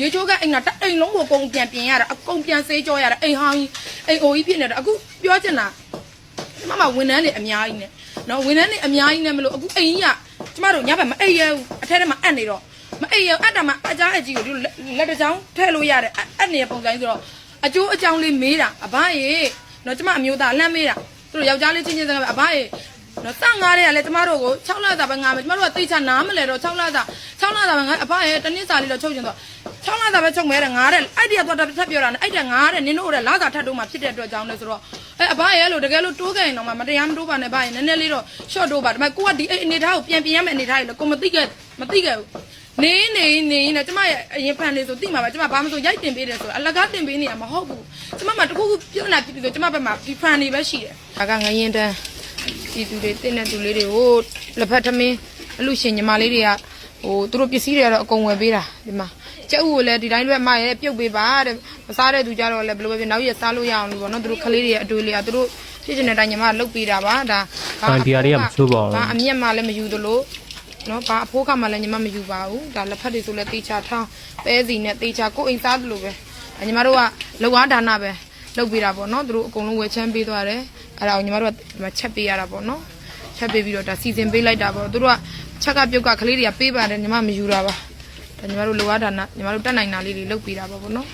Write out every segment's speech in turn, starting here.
ရေချိုးကအိမ်ကတအိမ်လုံးကိုအကုန်ပြန်ပြင်ရတာအကုန်ပြန်ဆေးကြောရတာအိမ်ဟောင်းကြီးအိမ်အိုကြီးဖြစ်နေတာအခုပြောချင်တာကျမမဝန်ထမ်းတွေအများကြီးနဲ့နော်ဝန်ထမ်းတွေအများကြီးနဲ့မလို့အခုအိမ်ကြီးကကျမတို့ညဘက်မအိပ်ရဘူးအထက်ထဲမှာအပ်နေတော့မအိပ်ရဘူးအပ်တာမှအကြားအကြီးကိုဒီလိုလက်တစ်ချောင်းထည့်လို့ရတယ်အပ်နေတဲ့ပုံစံကြီးဆိုတော့အကျိုးအကြောင်းလေးမေးတာအဘရေနော်ကျမအမျိုးသားအလန့်မေးတာသူတို့ယောက်ျားလေးချင်းချင်းစကားပဲအဘရေ နော်စငါးတဲ့ကလည်းကျမတို့ကို6လစာပဲငါမယ်ကျမတို့ကသိချနားမလဲတော့6လစာ6လစာပဲငါအဘရေတနည်းစာလေးတော့ချုပ်ချင်တော့6လစာပဲချုပ်မဲတဲ့ငါတဲ့အဲ့ဒီကတော့ထပ်ပြောတာနဲ့အဲ့တဲ့ငါတဲ့နင်တို့တဲ့လာစာထပ်တော့မှဖြစ်တဲ့အတွက်ကြောင့်လဲဆိုတော့အဲအဘရေလို့တကယ်လို့တိုးခဲ့ရင်တော့မှမတရားမတိုးပါနဲ့ဗျာရင်နည်းနည်းလေးတော့ short တိုးပါဒါပေမဲ့ကိုကဒီအဲ့အနေထားကိုပြန်ပြင်ရမယ့်အနေထားကြီးလေကိုမသိခဲ့မသိခဲ့ဘူးနေနေနေနေကျမရဲ့အရင်ဖန်လေးဆိုတိမှာပါကျမဘာမှမဆိုရိုက်တင်ပေးတယ်ဆိုအလကားတင်ပေးနေတာမဟုတ်ဘူးကျမမှတခုခုပြဿနာဖြစ်ပြီးဆိုကျမဘက်မှာဒီဖန်လေးပဲရှိတယ်ဒါကငရင်တန်း ဒီသူတွေတင်းတဲ့သူလေးတွေကိုလက်ဖက်ထမင်းအလူရှင်ညီမလေးတွေကဟိုသူတို့ပစ္စည်းတွေကတော့အကုန်ဝယ်ပေးတာဒီမှာကျက်ဥကိုလည်းဒီတိုင်းလွက်မရဲပြုတ်ပေးပါတဲ့မစားတဲ့သူကြတော့လည်းဘယ်လိုပဲဖြစ်နောက်ရက်စားလို့ရအောင်လို့ပေါ့နော်သူတို့ကလေးတွေရဲ့အတွေ့အလေးကသူတို့ဖြစ်ချင်တဲ့အတိုင်းညီမလုတ်ပေးတာပါဒါဟန်ဒီယာတွေကမဆိုးပါဘူးဘာအမျက်မှလည်းမယူသလိုနော်ဘာအဖိုးခါမှလည်းညီမမယူပါဘူးဒါလက်ဖက်တွေဆိုလည်းတေချာထောင်းပဲစီနဲ့တေချာကိုယ်အိမ်စားသလိုပဲအဲညီမတို့ကလောအားဒါနပဲ လုပ်ပေးတာပေါ့နော်သူတို့အကုန်လုံးဝယ်ချမ်းပေးသွားတယ်အဲ့ဒါကိုညီမတို့ကဒီမှာချက်ပေးရတာပေါ့နော်ချက်ပေးပြီးတော့ဒါစီစဉ်ပေးလိုက်တာပေါ့သူတို့ကချက်ကပြုတ်ကကလေးတွေကပေးပါတယ်ညီမမယူတာပါဒါညီမတို့လောအားဒါနညီမတို့တက်နိုင်တာလေးတွေလုပ်ပေးတာပေါ့ပေါ့နော်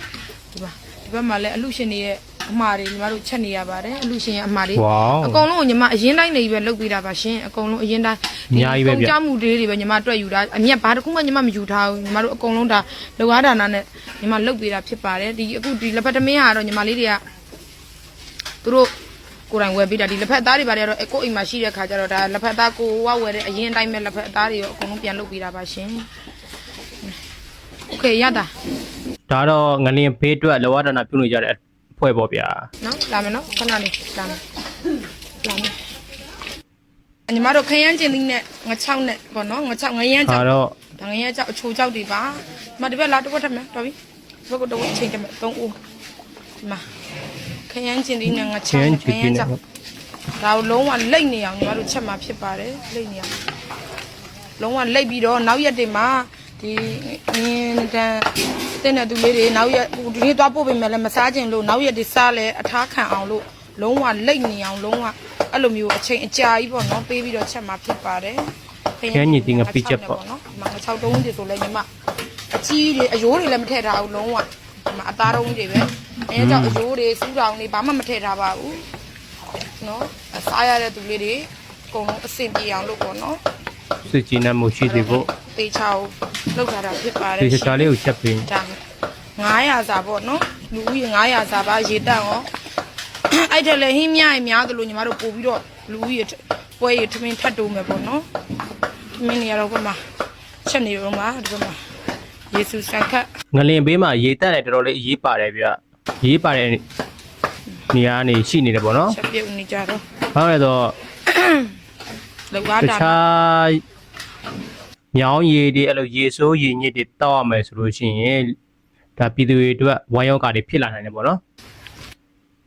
ဒီမှာဒီဘက်မှာလည်းအလူရှင်တွေရဲ့ အမှားတွေညီမတို့ချက်နေရပါတယ်အလူရှင်ရဲ့အမှားတွေ ဝေါ အကုန်လုံးကိုညီမအရင်တိုင်းနေပဲလုပ်ပေးတာပါရှင်အကုန်လုံးအရင်တိုင်း အများကြီးပဲဗျ ကုန်ကြမှုတွေတွေပဲညီမတွက်ယူတာအမြက်ဘာတစ်ခုမှညီမမယူထားဘူးညီမတို့အကုန်လုံးဒါလောအားဒါနာနဲ့ညီမလုပ်ပေးတာဖြစ်ပါတယ်ဒီအခုဒီလက်ဖက်သမင်းဟာတော့ညီမလေးတွေကသူတို့ကိုယ်တိုင်ဝယ်ပေးတာဒီလက်ဖက်သားတွေဘာတွေကတော့ကိုယ့်အိမ်မှာရှိတဲ့ခါကျတော့ဒါလက်ဖက်သားကိုဝဝယ်တဲ့အရင်တိုင်းပဲလက်ဖက်သားတွေရောအကုန်လုံးပြန်လုပ်ပေးတာပါရှင်โอเคရတာ ဒါတော့ငလင်ဘေးအတွက်လောဝဒနာပြုနေကြတဲ့အ ဖွဲ့ပေါ့ဗျာနော်လာမယ်နော်ခဏလေးလာမယ်လာမယ်အညီမတို့ခရမ်းကျင်သီးနဲ့ငချောက်နဲ့ပေါ့နော်ငချောက်ငရမ်းကြောဒါက်တော့ဒါငရမ်းကြောက်အချိုကြောက်တွေပါဒီမှာဒီဘက်လာတစ်ခွက်ထပ်မယ်တော်ပြီဒီဘက်ကတော့အချိန်တည်း3ဦးဒီမှာခရမ်းကျင်သီးနဲ့ငချောချင်းက်ချီတီနဲ့ဒါကိုလုံးဝလိတ်နေအောင်ညီမတို့ချက်မှာဖြစ်ပါတယ်လိတ်နေအောင်လုံးဝလိတ်ပြီးတော့နောက်ရက်တွေမှာဒီငင်းတန်း တဲ့တဲ့သူလေးတွေနောက်ရက်ဟိုဒီနေ့သွားပို့ပေးမယ်လဲမစားခြင်းလို့နောက်ရက်တွေစားလဲအထားခံအောင်လို့လုံးဝလိတ်နေအောင်လုံးဝအဲ့လိုမျိုးအချိန်အကြာကြီးပေါ့နော်ပေးပြီးတော့ချက်မှာဖြစ်ပါတယ်ချင်းညီတီငပိချက်ပေါ့နော်ဒီမှာငါ6တုံးတွေဆိုလဲညီမအကြီးတွေအယိုးတွေလည်းမထည့်ထားဘူးလုံးဝဒီမှာအသားတုံးတွေပဲအဲကြောင့်အယိုးတွေစူးတောင်တွေဘာမှမထည့်ထားပါဘူးနော်အစားရတဲ့သူလေးတွေအကုန်လုံးအဆင်ပြေအောင်လုပ်ပေါ့နော် စစ်ကြည်နဲ့မှုရှိသေးဖို့တေချာကိုလောက်ထားတာဖြစ်ပါတယ်ဒီချာလေးကိုချက်ပေးဒါ900စာပေါ့နော်လူဦးရေ900စာပါရေတက်ရောအဲ့ထက်လည်းဟင်းများရင်များသလိုညီမတို့ပို့ပြီးတော့လူဦးရေပွဲရေထမင်းထပ်တိုးမယ်ပေါ့နော်ထမင်းတွေကတော့ဘက်မှာချက်နေတော့မှာဒီဘက်မှာယေရှုဆန်ခတ်ငလင်ဘေးမှာရေတက်တယ်တော်တော်လေးအရေးပါတယ်ဗျရေးပါတယ်နေရာနေရှိနေတယ်ပေါ့နော်ချက်ပြုတ်နေကြတော့ဘာလဲတော့လောက်တတာခြား ညောင်းရည်တွေအဲ့လိုရေဆိုးရည်ညစ်တွေတောက်ရမယ်ဆိုလို့ရှိရင်ဒါပြည်သူတွေအတွက်ဝမ်းရောဂါတွေဖြစ်လာနိုင်တယ်ပေါ့နော်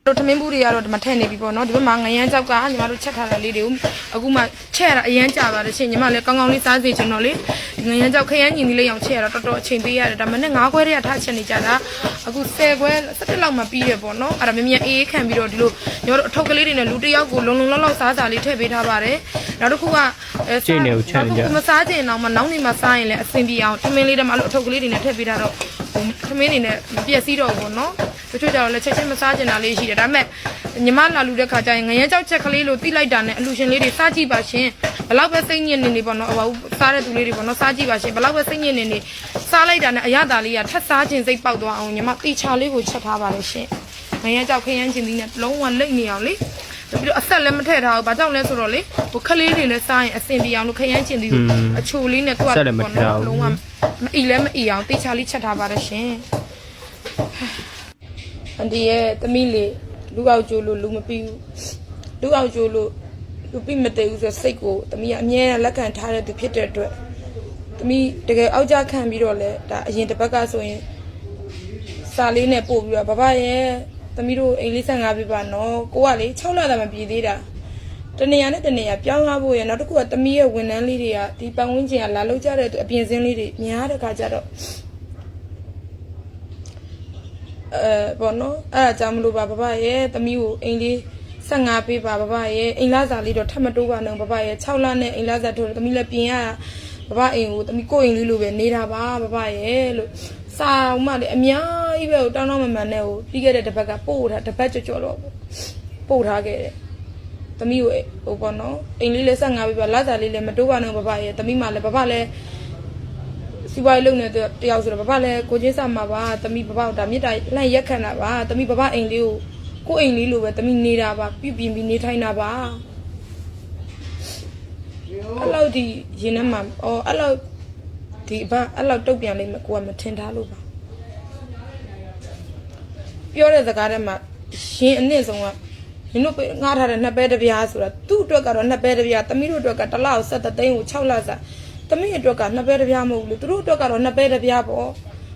တို့ထမင်းဘူးတွေကတော့ဒီမှာထည့်နေပြီပေါ့နော်ဒီဘက်မှာငရမ်းကြောက်ကညီမတို့ချက်ထားတဲ့လေးတွေကိုအခုမှချက်ရတာအရန်ကြာပါတယ်ရှင်ညီမလည်းကောင်းကောင်းလေးစားစီချင်တော့လေငရမ်းကြောက်ခရမ်းညီလေးအောင်ချက်ရတာတော်တော်အချိန်ပေးရတယ်ဒါမှနဲ့9ခွဲတည်းကထားချက်နေကြတာအခု10ခွဲ17လောက်မှပြီးရပေါ့နော်အဲ့ဒါမြမြအေးအေးခံပြီးတော့ဒီလိုညီမတို့အထုပ်ကလေးတွေနဲ့လူတစ်ယောက်ကိုလုံလုံလောက်လောက်စားစာလေးထည့်ပေးထားပါတယ်နောက်တစ်ခုကကျင်းနေကိုချက်နေကြမစားကျင်အောင်မနောက်နေမှာစားရင်လည်းအဆင်ပြေအောင်ထမင်းလေးတွေမှာလို့အထုပ်ကလေးတွေနဲ့ထည့်ပေးထားတော့ဟိုထမင်းတွေနဲ့မပြည့်စည်တော့ဘူးပေါ့နော်တချို့ကြတော့လည်းချက်ချင်းမစားချင်တာလေးရှိတယ်ဒါပေမဲ့ညီမလာလူတဲ့ခါကျရင်ငရဲကြောက်ချက်ကလေးလို့တိလိုက်တာနဲ့အလူရှင်လေးတွေစားကြည့်ပါရှင်ဘလောက်ပဲစိတ်ညစ်နေနေပေါ့နော်ဟိုစားတဲ့သူလေးတွေပေါ့နော်စားကြည့်ပါရှင်ဘလောက်ပဲစိတ်ညစ်နေနေစားလိုက်တာနဲ့အရသာလေးကထက်စားခြင်းစိတ်ပေါက်သွားအောင်ညီမတီချာလေးကိုချက်ထားပါလေရှင်ငရဲကြောက်ခရမ်းချင်းသီးနဲ့လုံးဝလိတ်နေအောင်လေပြီးတော့အဆက်လည်းမထည့်ထားဘူးဘာကြောင့်လဲဆိုတော့လေဟိုခလေးတွေနဲ့စားရင်အဆင်ပြေအောင်လို့ခရမ်းချင်းသီးကိုအချိုလေးနဲ့ကိုကလုံးဝ မအီလည်းမအီအောင်တေချာလေးချက်ထားပါရရှင်အန်ဒီရဲ့သမီးလေးလူအောက်ကျိုးလို့လူမပြီးဘူးလူအောက်ကျိုးလို့လူပြီးမတည်ဘူးဆိုစိတ်ကိုသမီးကအမြဲတမ်းလက်ခံထားတဲ့သူဖြစ်တဲ့အတွက်သမီးတကယ်အောက်ကြခံပြီးတော့လဲဒါအရင်တစ်ပတ်ကဆိုရင်စာလေးနဲ့ပို့ပြီးတော့ဘဘရဲ့သမီးတို့အိမ်လေး15ပြပါနော်ကိုကလေ6လသာမပြေသေးတာ တနေရာနဲ့တနေရာပြောင်းသွားဖို့ရနောက်တစ်ခုကသမီးရဲ့ဝန်ထမ်းလေးတွေကဒီပတ်ဝန်းကျင်ကလာလောက်ကြတဲ့သူအပြင်စင်းလေးတွေများတဲ့ခါကျတော့အဲပေါ့နော်အဲ့ဒါကြောင့်မလို့ပါဘဘရဲ့သမီးကိုအိမ်လေး15ပေးပါဘဘရဲ့အိမ်လာစာလေးတော့ထပ်မတိုးပါနဲ့ဘဘရဲ့6လနဲ့အိမ်လာစာထိုးတယ်သမီးလည်းပြင်ရတာဘဘအိမ်ကိုသမီးကိုယ့်အိမ်လေးလိုပဲနေတာပါဘဘရဲ့လို့စာဥမလေးအများကြီးပဲကိုတောင်းတောင်းမမှန်နဲ့ကိုပြီးခဲ့တဲ့တစ်ပတ်ကပို့ထားတစ်ပတ်ကြော်ကြော်တော့ပို့ထားခဲ့တယ် သမီးကိုဟိုပေါ့နော်အိမ်လေးလည်း15ပေးပါလာစာလေးလည်းမတိုးပါနဲ့ဘဘရဲ့သမီးမှလည်းဘဘလည်းစီပွားရေးလုပ်နေတဲ့တယောက်ဆိုတော့ဘဘလည်းကိုချင်းစာမှာပါတမိဘဘကိုဒါမြစ်တာလှန့်ရက်ခံတာပါတမိဘဘအိမ်လေးကိုကိုယ့်အိမ်လေးလိုပဲတမိနေတာပါပြပြင်းပြီးနေထိုင်တာပါအဲ့လောက်ဒီရင်ထဲမှာအော်အဲ့လောက်ဒီဘအဲ့လောက်တုတ်ပြန်လိမ့်မယ်ကိုကမထင်ထားလို့ပါပြောတဲ့စကားထဲမှာရှင်အနည်းဆုံးက နင်တို့ငားထားတဲ့နှစ်ပဲတစ်ပြားဆိုတာသူ့အတွက်ကတော့နှစ်ပဲတစ်ပြားတမိတို့အတွက်ကတစ်လောက်ဆက်သိန်းကို6လစာတမီးအတွက်ကနှစ်ပဲတစ်ပြားမဟုတ်ဘူးလေသူတို့အတွက်ကတော့နှစ်ပဲတစ်ပြားပေါ့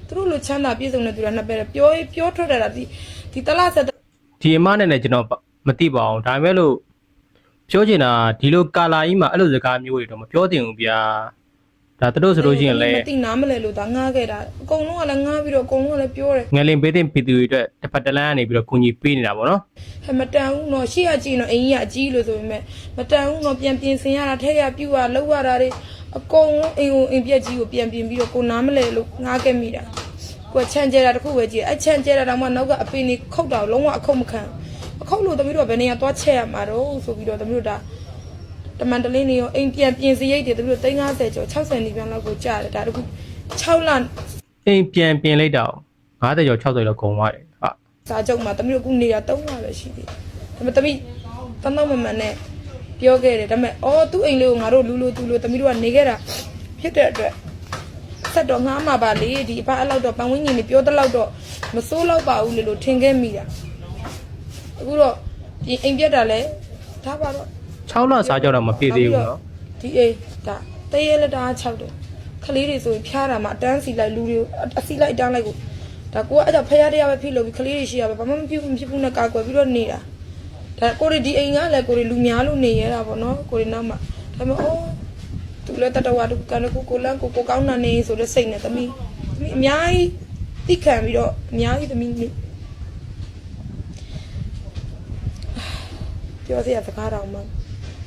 သူတို့လိုချမ်းသာပြည့်စုံတဲ့သူကနှစ်ပဲတစ်ပြောပြောထွက်တာဒီဒီတလားဆက်ဒီအမနဲ့လည်းကျွန်တော်မသိပါအောင်ဒါပေမဲ့လို့ပြောချင်တာဒီလိုကာလာကြီးမှာအဲ့လိုစကားမျိုးတွေတော့မပြောတင်ဘူးဗျာ ဒါသူတို့ဆိုလို့ရှိရင်လည်းမသိနားမလဲလို့ဒါငားခဲ့တာအကုန်လုံးကလည်းငားပြီးတော့အကုန်လုံးကလည်းပြောတယ်ငလင်ပေးတဲ့ပြည်သူတွေအတွက်တစ်ဖက်တစ်လမ်းကနေပြီးတော့ကူညီပေးနေတာပေါ့နော်ဟဲ့မတန်ဘူးနော်ရှေ့ကကြည့်နော်အင်းကြီးကအကြီးလို့ဆိုပေမဲ့မတန်ဘူးနော်ပြန်ပြင်ဆင်ရတာထက်ရပြူရလောက်ရတာတွေအကုန်လုံးအိမ်ကိုအိမ်ပြက်ကြီးကိုပြန်ပြင်ပြီးတော့ကိုနားမလဲလို့ငားခဲ့မိတာကိုချမ်းကျဲတာတခုပဲကြည့်အဲ့ချမ်းကျဲတာတော့မှနောက်ကအပင်နေခုတ်တာလုံးဝအခုတ်မခံအခုတ်လို့တမီးတို့ကဘယ်နေရာသွားချက်ရမှာတော့ဆိုပြီးတော့တမီးတို့ဒါ တမန်တလင်းနေရောအိမ်ပြန်ပြင်စရိတ်တွေသူတို့350ကျော်60နီးပြန်လောက်ကိုကြားတယ်ဒါတခု6လအိမ်ပြန်ပြင်လိုက်တာ50ကျော်60လောက်ကုန်သွားတယ်ဟာစာချုပ်မှာတမီးတို့ခုနေတာ3လပဲရှိသေးတယ်ဒါပေမဲ့တမီးတန်းတော့မမှန်နဲ့ပြောခဲ့တယ်ဒါပေမဲ့အော်သူ့အိမ်လေးကိုငါတို့လူလူသူလူတမီးတို့ကနေခဲ့တာဖြစ်တဲ့အတွက်ဆက်တော့ငားမှာပါလေဒီအဖအဲ့လောက်တော့ပန်ဝင်းကြီးနေပြောတဲ့လောက်တော့မစိုးလောက်ပါဘူးလေလို့ထင်ခဲ့မိတာအခုတော့ဒီအိမ်ပြက်တာလဲဒါပါတော့ 6လစားကြောက်တော့မပြည့်သေးဘူးနော်ဒီအိမ်ဒါတရေလက်တာ6တယ်ခလေးတွေဆိုရင်ဖျားတာမှအတန်းစီလိုက်လူတွေအစီလိုက်အတန်းလိုက်ကိုဒါကိုကအဲ့ဒါဖျားတရားပဲဖြစ်လို့ပြီးခလေးတွေရှိရပဲဘာမှမဖြစ်ဘူးမဖြစ်ဘူးနဲ့ကာကွယ်ပြီးတော့နေတာဒါကိုတွေဒီအိမ်ကလည်းကိုတွေလူများလို့နေရတာပေါ့နော်ကိုတွေနောက်မှာဒါပေမဲ့အော်သူလည်းတတဝါတူကန်ကိုကိုလန်းကိုကိုကောင်းနာနေဆိုတဲ့စိတ်နဲ့သမီးသမီးအများကြီးသိခံပြီးတော့အများကြီးသမီးနေပြောစရာစကားတော့မှ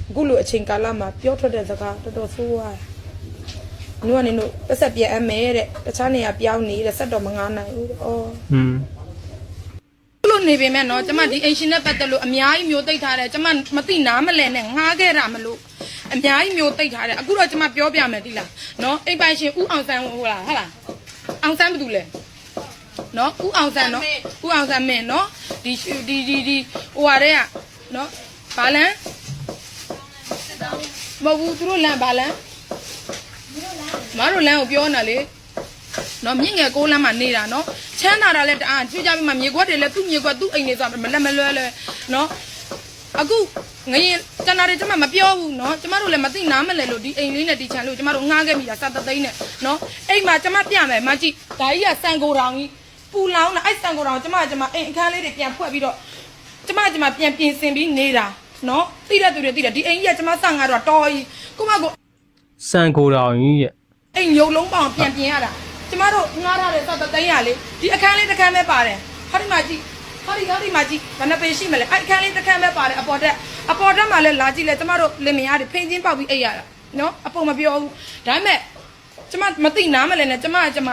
အခုလိုအချိန်ကာလမှာပြောထွက်တဲ့စကားတော်တော်ဆိုးသွားတယ်။နင်ကနင်တို့ပတ်ဆက်ပြန်အမဲတဲ့တခြားနေရာပြောင်းနေတဲ့ဆက်တော်မငားနိုင်ဘူးတဲ့။အော်ဟွန်းလို့နေပေမဲ့နော်ကျမဒီအိမ်ရှင်နဲ့ပတ်သက်လို့အများကြီးမျိုးသိပ်ထားတယ်ကျမမသိနားမလဲနဲ့ငားခဲ့တာမလို့အများကြီးမျိုးသိပ်ထားတယ်အခုတော့ကျမပြောပြမယ်တိလားနော်အိမ်ပိုင်ရှင်ဦးအောင်ဆန်းဟိုလားဟာလားအောင်ဆန်းဘာတူလဲနော်ဦးအောင်ဆန်းနော်ဦးအောင်ဆန်းမင်းနော်ဒီဒီဒီဒီဟိုဟာတဲ့ကနော်ဘာလန်း မဟုတ်ဘူးသူတို့လမ်းဘာလန်းမတို့လမ်းကိုပြောနေတာလေနော်မြင့်ငယ်ကိုးလမ်းမှာနေတာနော်ချမ်းသာတာလည်းတအားကြွကြပြီးမှမြေခွက်တွေလည်းသူ့မြေခွက်သူ့အိမ်တွေဆိုမလက်မလွဲလဲနော်အခုငရင်တနာတွေကျမမပြောဘူးနော်ကျမတို့လည်းမသိနားမလဲလို့ဒီအိမ်လေးနဲ့ဒီချန်လို့ကျမတို့ငှားခဲ့မိတာစသသိန်းနဲ့နော်အိမ်မှာကျမပြမယ်မကြည့်ဒါကြီးကစံကိုတောင်ကြီးပူလောင်းတာအဲ့စံကိုတောင်ကျမကျမအိမ်အခန်းလေးတွေပြန်ဖွက်ပြီးတော့ကျမကျမပြန်ပြင်ဆင်ပြီးနေတာ နော်သိတဲ့သူတွေသိတယ်ဒီအိမ်ကြီးကကျမစံငါတော့တော်ကြီးကိုမကိုစံကိုတောင်ကြီးရဲ့အိမ်ရုံလုံးပေါင်ပြန်ပြင်ရတာကျမတို့ငားထားတဲ့သတ်သိန်းရလေဒီအခန်းလေးတစ်ခန်းပဲပါတယ်ဟာဒီမှာကြည့်ဟာဒီဟာဒီမှာကြည့်ဘယ်နှပေရှိမလဲအဲ့အခန်းလေးတစ်ခန်းပဲပါတယ်အပေါ်တက်အပေါ်တက်မှာလည်းလာကြည့်လဲကျမတို့လင်မယားတွေဖိန်ချင်းပေါက်ပြီးအိပ်ရတာနော်အပေါ်မပြောဘူးဒါပေမဲ့ကျမမသိနားမလဲနဲ့ကျမကကျမ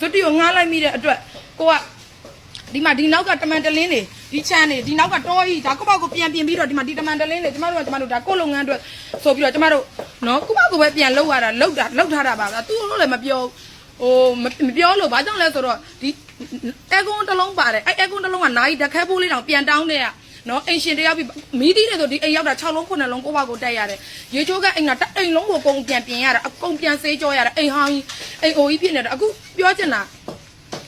ဇွတ်တီကိုငားလိုက်မိတဲ့အတွက်ကိုက ဒီမှာဒီနောက်ကတမန်တလင်းနေဒီချမ်းနေဒီနောက်ကတောကြီးဒါကိုပေါ့ကိုပြန်ပြင်ပြီးတော့ဒီမှာဒီတမန်တလင်းနေကျမတို့ကကျမတို့ဒါကိုလုပ်ငန်းအတွက်ဆိုပြီးတော့ကျမတို့နော်ကိုပေါ့ကိုပဲပြန်လုပ်ရတာလုပ်တာလုပ်ထားတာပါဗျာသူတို့လည်းမပြောဟိုမပြောလို့ဘာကြောင့်လဲဆိုတော့ဒီအဲကွန်တစ်လုံးပါတယ်အဲအဲကွန်တစ်လုံးကနိုင်တခဲဖိုးလေးတောင်ပြန်တောင်းတဲ့ကနော်အိမ်ရှင်တယောက်ပြီးမီးတီးတယ်ဆိုဒီအိမ်ရောက်တာ6လုံး9လုံးကိုပေါ့ကိုတက်ရတယ်ရေချိုးကအိမ်ကတအိမ်လုံးကိုကုန်ပြန်ပြင်ရတာအကုန်ပြန်ဆေးကြောရတာအိမ်ဟောင်းကြီးအိမ်အိုကြီးဖြစ်နေတာအခုပြောချင်တာ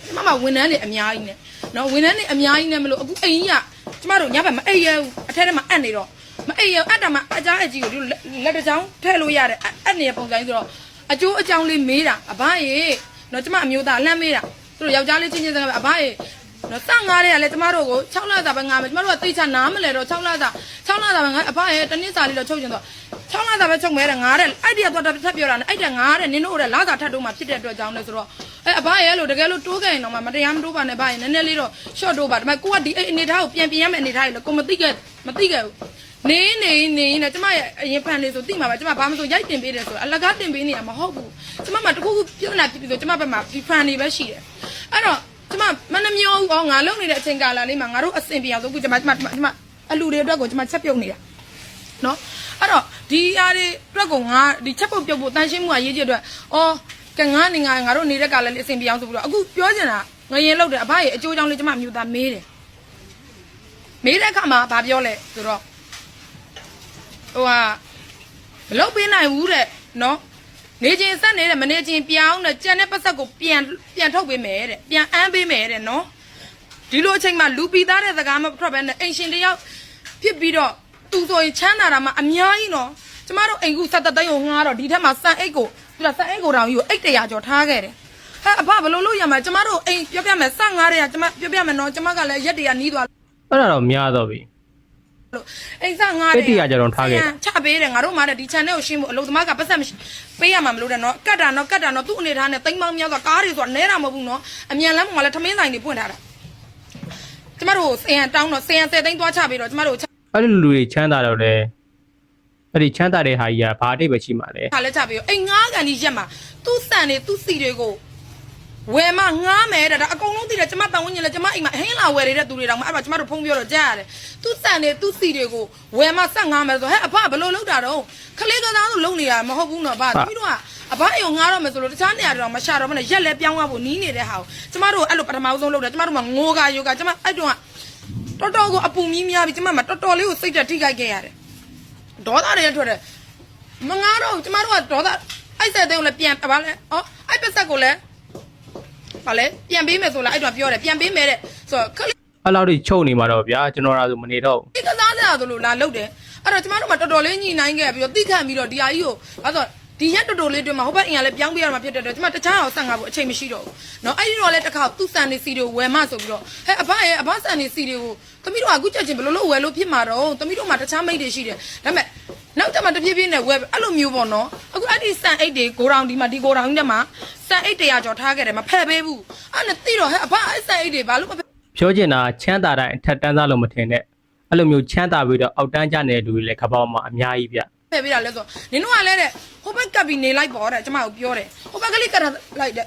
ကျမမဝန်ထမ်းတွေအများကြီးနဲ့ နော်ဝန်ထမ်းတွေအများကြီးနဲ့မလို့အခုအိမ်ကြီးကကျမတို့ညဘက်မအိပ်ရဘူးအထက်ထဲမှာအပ်နေတော့မအိပ်ရဘူးအပ်တာမှအကြားအကြီးကိုဒီလိုလက်တစ်ချောင်းထည့်လို့ရတယ်အအပ်နေတဲ့ပုံစံကြီးဆိုတော့အကျိုးအကြောင်းလေးမေးတာအဘရေနော်ကျမအမျိုးသားလှမ်းမေးတာသူတို့ယောက်ျားလေးချင်းချင်းစကားပဲအဘရေ နော်စငားတဲ့ကလည်းကျမတို့ကို6လစာပဲငားမယ်ကျမတို့ကသိချနားမလဲတော့6လစာ6လစာပဲငါအဘရေတနည်းစာလေးတော့ချုပ်ချင်တော့6လသာပဲချုပ်မဲတယ်ငါတဲ့အဲ့ဒီကတော့တစ်ဖက်ပြောတာနဲ့အဲ့တဲ့ငါတဲ့နင်တို့တဲ့လာသာထပ်တော့မှဖြစ်တဲ့အတွက်ကြောင့်လဲဆိုတော့အဲအဘရဲ့လို့တကယ်လို့တိုးခဲ့ရင်တော့မတရားမတိုးပါနဲ့ဗျာရင်နည်းနည်းလေးတော့ short တိုးပါဒါပေမဲ့ကိုကဒီအဲ့အနေထားကိုပြန်ပြင်ရမယ့်အနေထားကြီးလေကိုမသိခဲ့မသိခဲ့ဘူးနေနေနေနေကျမရဲ့အရင်ဖန်လေးဆိုတိမှာပါကျမဘာမှမဆိုရိုက်တင်ပေးတယ်ဆိုအလကားတင်ပေးနေတာမဟုတ်ဘူးကျမမှတခုခုပြဿနာဖြစ်ပြီးဆိုကျမဘက်မှာဒီဖန်လေးပဲရှိတယ်အဲ့တော့ ကျမမနှမျောဘူးအော်ငါလုံနေတဲ့အချိန်ကာလလေးမှာငါတို့အဆင်ပြေအောင်ဆိုခုကျမကျမကျမအလူတွေအတွက်ကိုကျမချက်ပြုတ်နေတာနော်အဲ့တော့ဒီအားတွေအတွက်ကိုငါဒီချက်ပုတ်ပြုတ်ဖို့တန်ရှင်းမှုကရေးကြည့်အတွက်အော်ကငါနေငါငါတို့နေတဲ့ကလည်းအဆင်ပြေအောင်ဆိုပြီးတော့အခုပြောချင်တာငရင်လောက်တယ်အဘရဲ့အကျိုးကြောင့်လေးကျမမြူတာမေးတယ်မေးတဲ့အခါမှာဘာပြောလဲဆိုတော့ဟိုဟာမလုပ်ပေးနိုင်ဘူးတဲ့နော် နေချင်းဆက်နေတဲ့မနေချင်းပြောင်းတဲ့ကြံတဲ့ပတ်သက်ကိုပြန်ပြန်ထုတ်ပေးမယ်တဲ့ပြန်အမ်းပေးမယ်တဲ့နော်ဒီလိုအချိန်မှာလူပီသားတဲ့စကားမထွက်ဘဲနဲ့အိမ်ရှင်တယောက်ဖြစ်ပြီးတော့သူဆိုရင်ချမ်းသာတာမှအများကြီးနော်ကျမတို့အိမ်ကူဆက်တသိန်းကိုငှားတော့ဒီထက်မှာစံအိတ်ကိုသူကစံအိတ်ကိုတောင်ယူအိတ်တရာကျော်ထားခဲ့တယ်ဟဲ့အဖဘယ်လိုလုပ်ရမှာကျမတို့အိမ်ပြောပြမယ်စငားတရာကျမပြောပြမယ်နော်ကျမကလည်းရက်တရာနီးသွားအဲ့ဒါတော့များတော့ပြီလို့အိမ်စငားအိတ်တရာကျော်တောင်ထားခဲ့တယ်ချ ပေးတယ်ငါတို့မှလည်းဒီ channel ကိုရှင်းဖို့အလုပ်သမားကပတ်သက်မရှိပေးရမှာမလို့တဲ့နော်ကတ်တာနော်ကတ်တာနော်သူ့အနေထားနဲ့တိမ်မောင်းများဆိုကားတွေဆိုတာနဲတာမဟုတ်ဘူးနော်အမြန်လမ်းမှာလည်းထမင်းဆိုင်တွေပွင့်ထားတာကျမတို့စေရန်တောင်းတော့စေရန်10သိန်းသွားချပေးတော့ကျမတို့အဲ့ဒီလူတွေချမ်းသာတော့လေအဲ့ဒီချမ်းသာတဲ့ဟာကြီးကဘာအတိတ်ပဲရှိမှာလဲခါလဲချပေးရောအိမ်ငားကန်ကြီးရက်မှာသူ့စံတွေသူ့စီတွေကို ဝယ်မငားမယ်တဲ့ဒါအကုန်လုံးသိတယ်ကျမပတ်ဝန်းကျင်လဲကျမအိမ်မှာဟင်းလာဝယ်နေတဲ့သူတွေတောင်မှအဲ့မှာကျမတို့ဖုန်းပြောတော့ကြားရတယ်သူ့စံတွေသူ့စီတွေကိုဝယ်မဆက်ငားမယ်ဆိုဟဲ့အဖဘယ်လိုလုပ်တာတော့ခလေးကစားလို့လုံနေတာမဟုတ်ဘူးနော်ဗျသူတို့ကအဘအိမ်ကိုငားတော့မယ်ဆိုလို့တခြားနေရာတွေတော့မရှာတော့မနဲ့ရက်လဲပြောင်းသွားဖို့နီးနေတဲ့ဟာကိုကျမတို့အဲ့လိုပထမဆုံးလုပ်တယ်ကျမတို့ကငိုကယောကကျမအဲ့တုန်းကတော်တော်ကိုအပူမီးများပြီးကျမမတော်တော်လေးကိုစိတ်တက်ထိခိုက်ခဲ့ရတယ်ဒေါသတွေထွက်တယ်မငါတော့ကျမတို့ကဒေါသအဲ့ဆက်တဲ့ကိုလည်းပြန်ဗာလဲဩအဲ့ပတ်ဆက်ကိုလည်း ဗာလဲပြန်ပေးမယ်ဆိုလားအဲ့တော့ပြောတယ်ပြန်ပေးမယ်တဲ့ဆိုတော့ခလေး အဲ့လောက်ထိချုပ်နေမှာတော့ဗျာကျွန်တော်ကဆိုမနေတော့ဘူး ကစားကြဆိုလို့လာလုတ်တယ်အဲ့တော့ကျမတို့ကတော်တော်လေးညှိနှိုင်းခဲ့ပြီးတော့တိခတ်ပြီးတော့ဒီဟာကြီးကိုအဲ့ဆိုဒီရက်တော်တော်လေးတွင်မှာဟိုဘက်အင်ကလည်းပြောင်းပြရမှာဖြစ်တဲ့အတွက်ကျမတခြားအောင်ဆက်ငါဖို့အချိန်မရှိတော့ဘူးเนาะအဲ့ဒီတော့လည်းတစ်ခါသူ့စံနေစီတွေကိုဝယ်မဆိုပြီးတော့ဟဲ့အဘရဲ့အဘစံနေစီတွေကိုသမီးတို့ကအခုချက်ချင်းဘယ်လိုလုပ်ဝယ်လို့ဖြစ်မှာတော့သမီးတို့မှာတခြားမိတ်တွေရှိတယ်ဒါပေမဲ့ နောက်ကျမှတဖြည်းဖြည်းနဲ့ဝယ်အဲ့လိုမျိုးပေါ့နော်အခုအဲ့ဒီစံအိတ်တွေဂိုရောင်ဒီမှာဒီဂိုရောင်ကြီးထဲမှာစံအိတ်100ကျော်ထားခဲ့တယ်မဖက်ပေးဘူးအဲ့နဲ့တိတော့ဟဲ့အဘအဲ့စံအိတ်တွေဘာလို့မဖက်ပြောချင်တာချမ်းသာတိုင်းအထက်တန်းသားလို့မထင်နဲ့အဲ့လိုမျိုးချမ်းသာပြီးတော့အောက်တန်းကျနေတဲ့လူတွေလည်းခပောက်မှာအများကြီးဗျဖယ်ပေးတာလဲဆိုနင်တို့ကလည်းတဲ့ဟိုဘက်ကပ်ပြီးနေလိုက်ပေါ့တဲ့ကျမကိုပြောတယ်ဟိုဘက်ကလေးကပ်လိုက်တဲ့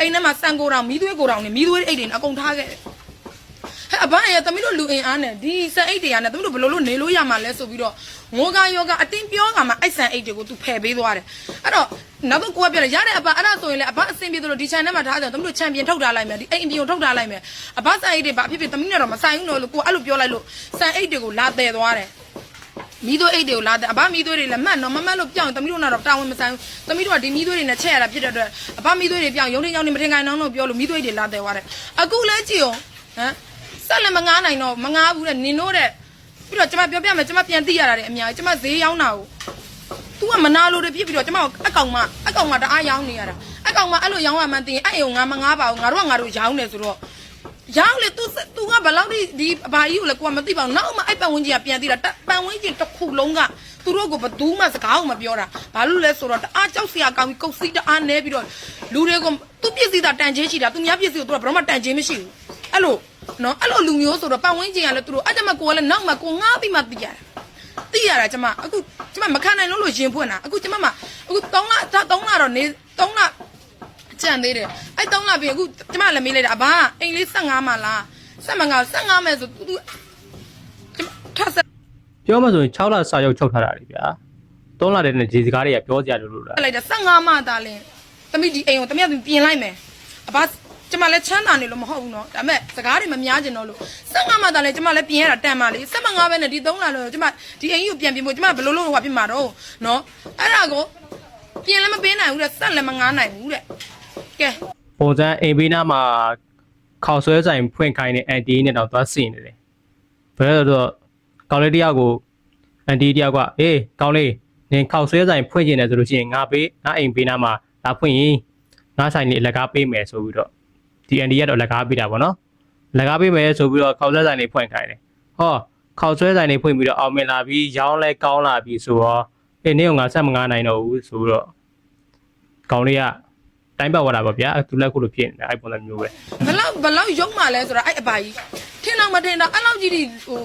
အိမ်ထဲမှာစံကိုတောင်မီးသွေးကိုတောင်နေမီးသွေးအိတ်တွေအကုန်ထားခဲ့တယ်ဟဲ့ အဘရဲ့သမီးတို့လူအင်အားနဲ့ဒီစံအိတ်တွေကနဲ့သမီးတို့ဘယ်လိုလုပ်နေလို့ရမှာလဲဆိုပြီးတော့ငိုကယောကအတင်းပြောကမှအိုက်စံအိတ်တွေကိုသူဖယ်ပေးသွားတယ်အဲ့တော့နောက်တော့ကိုကပြောတယ်ရတဲ့အဘအဲ့ဒါဆိုရင်လည်းအဘအဆင်ပြေသလိုဒီ channel မှာထားကြတယ်သမီးတို့ချန်ပီယံထုတ်ထားလိုက်မယ်ဒီအိမ်အပြင်ကိုထုတ်ထားလိုက်မယ်အဘစံအိတ်တွေဘာဖြစ်ဖြစ်သမီးနဲ့တော့မဆိုင်ဘူးလို့ကိုကအဲ့လိုပြောလိုက်လို့စံအိတ်တွေကိုလာတယ်သွားတယ်မီးသွေးအိတ်တွေကိုလာတဲ့အဘမီးသွေးတွေလည်းမှတ်နော်မမှတ်လို့ပြောင်းရင်သမီးတို့ကတော့တာဝန်မဆိုင်ဘူးသမီးတို့ကဒီမီးသွေးတွေနဲ့ချက်ရတာဖြစ်တဲ့အတွက်အဘမီးသွေးတွေပြောင်းရုံထင်းကြောင်းနေမထင်ခိုင်နောင်းလို့ပြောလို့မီးသွေးတွေလာတဲ့သွားတယ်အခုလဲကြည့်အောင်ဟမ် ဆက်လည်းမငားနိုင်တော့မငားဘူးတဲ့နင်တို့တဲ့ပြီးတော့ကျွန်မပြောပြမယ်ကျွန်မပြန်သိရတာတွေအများကြီးကျွန်မဈေးရောင်းတာကို तू ကမနာလို့တွေဖြစ်ပြီးတော့ကျွန်မအကောင်မအကောင်မတအားရောင်းနေရတာအကောင်မအဲ့လိုရောင်းရမှန်းသိရင်အဲ့အိမ်ကိုငါမငားပါဘူးငါတို့ကငါတို့ရောင်းနေဆိုတော့ ရောင်းလေ तू तू ကဘယ်လောက်ဒီဒီအဘာကြီးကိုလည်းကိုကမသိပါဘူးနောက်မှအဲ့ပန်ဝင်းကြီးကပြန်သိတာပန်ဝင်းကြီးတစ်ခုလုံးကသူတို့ကိုဘသူမှစကားကိုမပြောတာဘာလို့လဲဆိုတော့တအားကြောက်စရာကောင်းပြီးကုတ်စီတအားနဲပြီးတော့လူတွေကိုသူပစ္စည်းသာတန်ချင်းရှိတာသူများပစ္စည်းကိုသူကဘယ်တော့မှတန်ချင်းမရှိဘူးအဲ့လို နော်အဲ့လိုလူမျိုးဆိုတော့ပန်ဝင်းကြီးကလည်းသူတို့အဲ့ကြမှာကိုကလည်းနောက်မှကိုငားပြီးမှသိရတယ်သိရတာကျမအခုကျမမခံနိုင်လို့လို့ရင်ဖွင့်တာအခုကျမမအခု3လ3လတော့နေ3လကြံသေးတယ်အဲ့3လပြီအခုကျမလည်းမေးလိုက်တာအဘာအိမ်လေး15မှလား15 15မဲ့ဆို तू ကျမထပ်ဆက်ပြောမှဆိုရင်6လစာရုပ်ချုပ်ထားတာလေဗျာ3လတည်းနဲ့ဒီစကားတွေကပြောစရာလိုလို့လားလိုက်တာ15မှသာလင်သမီးဒီအိမ်ကိုသမီးကပြင်လိုက်မယ်အဘာ ကျမလည်းချမ်းသာနေလို့မဟုတ်ဘူးနော်ဒါပေမဲ့စကားတွေမများကျင်တော့လို့15မှသာလဲကျမလည်းပြင်ရတာတန်ပါလေ15ပဲနဲ့ဒီ3လလို့ကျမဒီအိမ်ကြီးကိုပြန်ပြင်ဖို့ကျမဘယ်လိုလုပ်ဟောပြင်မှာတော့နော်အဲ့ဒါကိုပြင်လည်းမပေးနိုင်ဘူးတဲ့ဆက်လည်းမငားနိုင်ဘူးတဲ့ကဲပုံစံအိမ်ဘေးနားမှာခေါက်ဆွဲဆိုင်ဖွင့်ခိုင်းတဲ့အန်တီနဲ့တော့သွားစီနေတယ်ဘယ်လိုတော့ကောင်းလေးတယောက်ကိုအန်တီတယောက်ကအေးကောင်းလေးနင်ခေါက်ဆွဲဆိုင်ဖွင့်ကျင်တယ်ဆိုလို့ရှိရင်ငါပေးငါအိမ်ဘေးနားမှာလာဖွင့်ရင်ငါဆိုင်နေအလကားပေးမယ်ဆိုပြီးတော့ ဒီအန်တီကတော့လက်ကားပေးတာပေါ့နော်လက်ကားပေးမယ်ဆိုပြီးတော့ခေါက်ဆွဲဆိုင်လေးဖွင့်ခိုင်းတယ်ဟောခေါက်ဆွဲဆိုင်လေးဖွင့်ပြီးတော့အောင်မြင်လာပြီးရောင်းလဲကောင်းလာပြီးဆိုတော့အေးနင်းကငါဆက်မငားနိုင်တော့ဘူးဆိုတော့ကောင်လေးကတိုင်းပတ်သွားတာပေါ့ဗျာသူလည်းခုလိုဖြစ်နေတာအဲ့ပုံစံမျိုးပဲဘလောက်ဘလောက်ရုံမှလဲဆိုတာအဲ့အပါကြီးထင်တော့မထင်တော့အဲ့လောက်ကြီးဒီဟို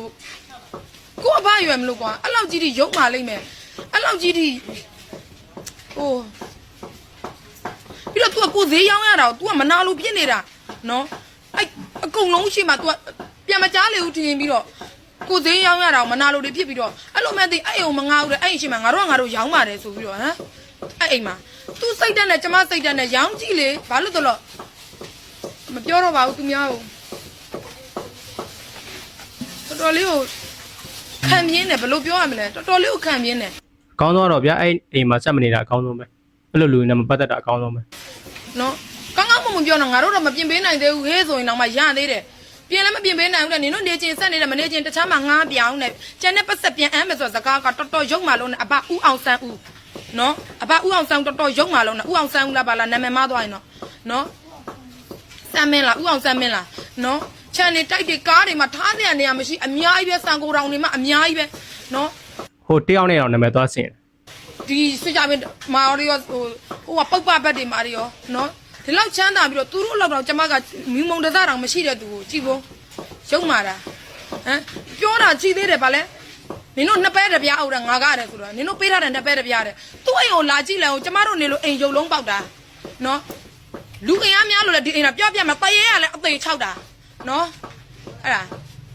ကိုအဘရွယ်မလို့ကွာအဲ့လောက်ကြီးဒီရုံမှလိမ့်မယ်အဲ့လောက်ကြီးဒီဟို ပြီးတော့ तू ကကိုဈေးရောင်းရတာကို तू ကမနာလို့ပြစ်နေတာနော်အဲ့အကုန်လုံးရှိမှ तू ကပြန်မကြားလေဘူးထင်ပြီးတော့ကိုဈေးရောင်းရတာကိုမနာလို့တွေဖြစ်ပြီးတော့အဲ့လိုမှသိအဲ့အိမ်ကိုမငါဘူးတဲ့အဲ့အိမ်ရှိမှငါတို့ကငါတို့ရောင်းပါတယ်ဆိုပြီးတော့ဟမ်အဲ့အိမ်မှာ तू စိတ်တက်နဲ့ကျမစိတ်တက်နဲ့ရောင်းကြည့်လေဘာလို့တော့လို့ မပြောတော့ပါဘူးသူများကိုတော်တော်လေးကိုခံပြင်းတယ်ဘယ်လိုပြောရမလဲတော်တော်လေးကိုခံပြင်းတယ် အကောင်းဆုံးတော့ဗျာအဲ့အိမ်မှာဆက်မနေတာအကောင်းဆုံးပဲအဲ့လိုလူနဲ့မပတ်သက်တာအကောင်းဆုံးပဲ နော်ကောင်းကောင်းမွန်မွန်ပြောတော့ငါတို့တော့မပြင်ပေးနိုင်သေးဘူးဟေးဆိုရင်တော့မှရသေးတယ်ပြင်လည်းမပြင်ပေးနိုင်ဘူးလေနင်တို့နေချင်းဆက်နေတယ်မနေချင်းတခြားမှငားပြောင်းနဲ့ကျန်တဲ့ပတ်ဆက်ပြန်အမ်းမယ်ဆိုတော့စကားကတော်တော်ရုံမှလုံးနဲ့အဘဥအောင်ဆန်းဦးနော်အဘဥအောင်ဆန်းတော်တော်ရုံမှလုံးနဲ့ဥအောင်ဆန်းဦးလားပါလားနာမည်မသွားရင်တော့နော်စမ်းမင်းလားဥအောင်စမ်းမင်းလားနော်ခြံနေတိုက်တွေကားတွေမှာထားနေရနေရမရှိအများကြီးပဲစံကိုတောင်တွေမှာအများကြီးပဲနော်ဟိုတယောက်နဲ့တော့နာမည်သွားဆင်တယ် ဒီစစ်ကြပင်းမာရီရောဟိုဟိုကပုတ်ပဘက်တွေမာရီရောနော်ဒီလောက်ချမ်းသာပြီးတော့သူတို့လောက်တော့ကျမကမိမုံတစားတောင်မရှိတဲ့သူကိုကြည့်ဖို့ရုံမာတာဟမ်ပြောတာကြည့်သေးတယ်ဗာလဲနင်တို့နှစ်ပဲတပြားအောက်တာငါကရတယ်ဆိုတော့နင်တို့ပေးထားတဲ့နှစ်ပဲတပြားတယ်သူ့အိမ်ကိုလာကြည့်လဲကျမတို့နေလို့အိမ်ရုံလုံးပေါက်တာနော်လူအင်အားများလို့လေဒီအိမ်ကပြောပြမှာတရေကလည်းအသေး6တာနော်အဲ့ဒါ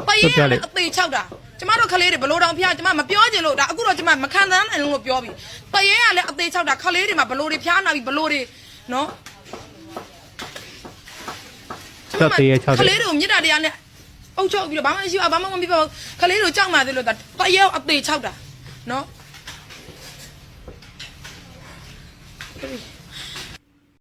တရေကလည်းအသေး6တာ ကျမတို့ခလေးတွေဘလို့တောင်ဖျားကျမမပြောချင်လို့ဒါအခုတော့ကျမမခံစားနိုင်လို့ပြောပြီတရေကလည်းအသေး6တာခလေးတွေမှာဘလို့တွေဖျားနာပြီဘလို့တွေနော်ချက်သေးရဲ့ချက်ခသေးလေးတွေကိုမြစ်တာတရားနဲ့အုပ်ချုပ်ပြီးတော့ဘာမှမရှိဘူးဘာမှမပြပါဘူးခလေးတွေကိုကြောက်မှသေးလို့ဒါတရေအသေး6တာနော်